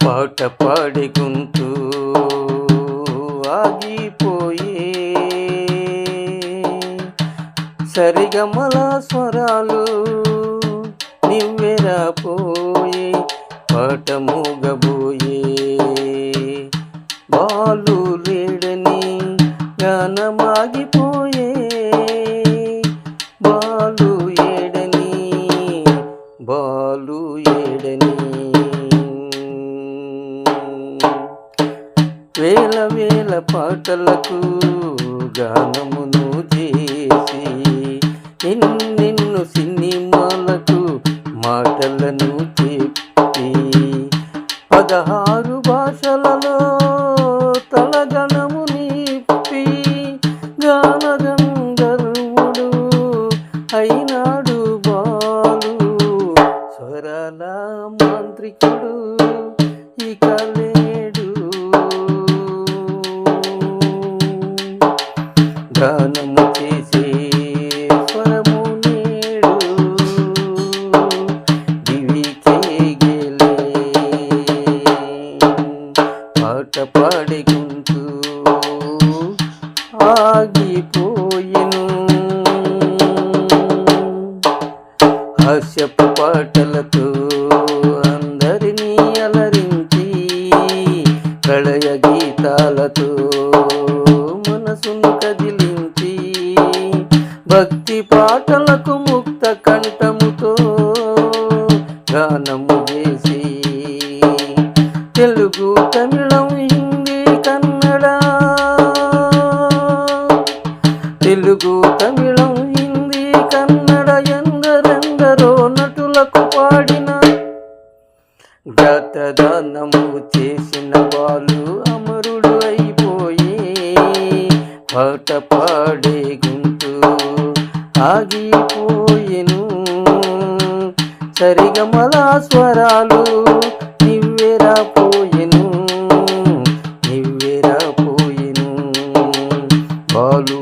పాట పాడుకుంటూ ఆగిపోయే సరిగమల స్వరాలు నివ్వెరా పోయే పాట మూగబో వేల వేల పాటలకు గానమును చేసి ఎన్నెన్ను సినిమాలకు మాటలను చెప్పి పదహారు భాషలలో తలగణము నిప్పి గానగంధర్వుడు అయినాడు బాలు స్వరాల మాంత్రికుడు ఇక ఆగిపోయెను హాస్యపు పాటలతో అందరినీ అలరించి ప్రళయ గీతాలతో మనసును కదిలించి భక్తి పాటలకు ముక్త కంఠముతో గానము చేసి తెలుగు తమిళం తెలుగు తమిళం హిందీ కన్నడ ఎందరెందరో నటులకు పాడిన గతదానము చేసిన వాళ్ళు అమరుడు అయిపోయి పాట పాడే గుంటూ ఆగిపోయిను. సరిగమల స్వరాలు నివ్వెరా పోయెను బాలు